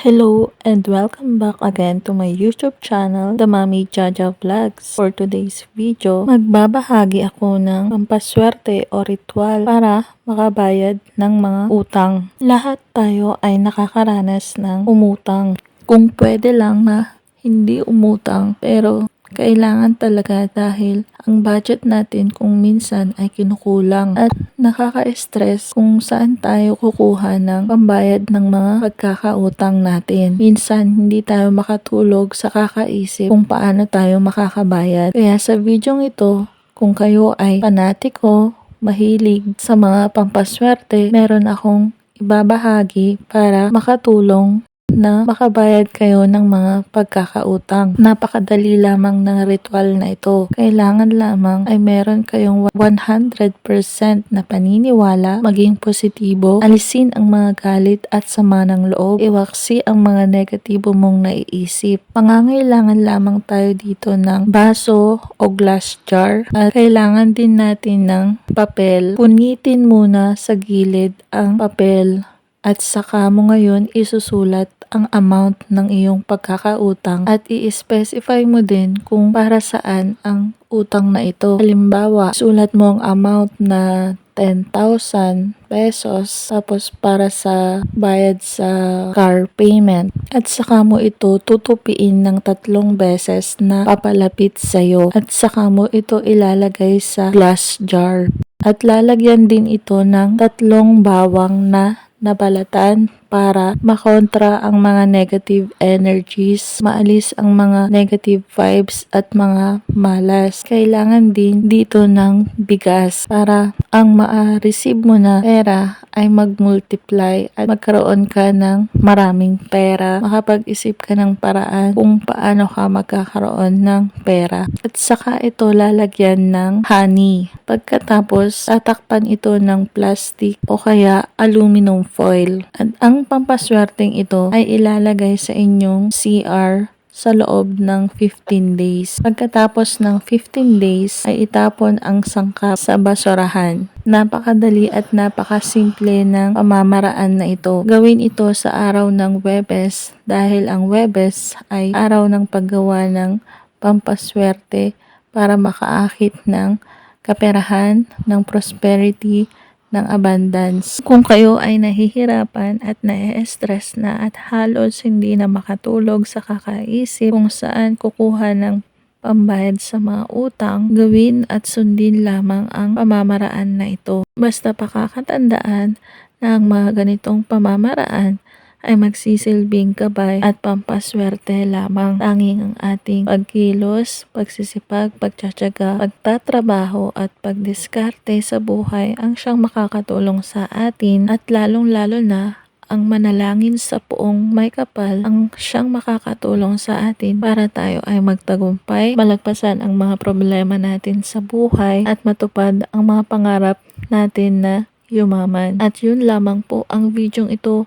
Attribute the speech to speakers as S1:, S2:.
S1: Hello and welcome back again to my YouTube channel, The Mami Jaja Vlogs. For today's video, magbabahagi ako ng pampaswerte o ritual para makabayad ng mga utang. Lahat tayo ay nakakaranas ng umutang. Kung pwede lang na hindi umutang pero kailangan talaga dahil ang budget natin kung minsan ay kinukulang at nakaka-stress kung saan tayo kukuha ng pambayad ng mga pagkakautang natin. Minsan hindi tayo makatulog sa kakaisip kung paano tayo makakabayad. Kaya sa video ito, kung kayo ay panatiko, mahilig sa mga pampaswerte, meron akong ibabahagi para makatulong na makabayad kayo ng mga pagkakautang. Napakadali lamang ng ritual na ito. Kailangan lamang ay meron kayong 100% na paniniwala, maging positibo, alisin ang mga galit at sama ng loob, iwaksi ang mga negatibo mong naiisip. Pangangailangan lamang tayo dito ng baso o glass jar at kailangan din natin ng papel. Punitin muna sa gilid ang papel at saka mo ngayon isusulat ang amount ng iyong pagkakautang at i-specify mo din kung para saan ang utang na ito. Halimbawa, sulat mo ang amount na 10,000 pesos tapos para sa bayad sa car payment. At saka mo ito tutupiin ng tatlong beses na papalapit sa'yo. At saka mo ito ilalagay sa glass jar. At lalagyan din ito ng tatlong bawang na nabalatan para makontra ang mga negative energies, maalis ang mga negative vibes at mga malas. Kailangan din dito ng bigas para ang ma-receive mo na pera ay mag-multiply at magkaroon ka ng maraming pera. Makapag-isip ka ng paraan kung paano ka magkakaroon ng pera. At saka ito lalagyan ng honey. Pagkatapos, tatakpan ito ng plastic o kaya aluminum foil. At ang pampaswerteng ito ay ilalagay sa inyong CR sa loob ng 15 days. Pagkatapos ng 15 days ay itapon ang sangkap sa basurahan. Napakadali at napakasimple ng pamamaraan na ito. Gawin ito sa araw ng Webes dahil ang Webes ay araw ng paggawa ng pampaswerte para makaakit ng kaperahan, ng prosperity, ng abundance. Kung kayo ay nahihirapan at na-stress na at halos hindi na makatulog sa kakaisip kung saan kukuha ng pambayad sa mga utang, gawin at sundin lamang ang pamamaraan na ito. Basta pakakatandaan na ang mga ganitong pamamaraan ay magsisilbing gabay at pampaswerte lamang. Tanging ang ating pagkilos, pagsisipag, pagtsatsaga, pagtatrabaho at pagdiskarte sa buhay ang siyang makakatulong sa atin at lalong-lalo na ang manalangin sa puong may kapal ang siyang makakatulong sa atin para tayo ay magtagumpay, malagpasan ang mga problema natin sa buhay at matupad ang mga pangarap natin na yumaman. At yun lamang po ang videong ito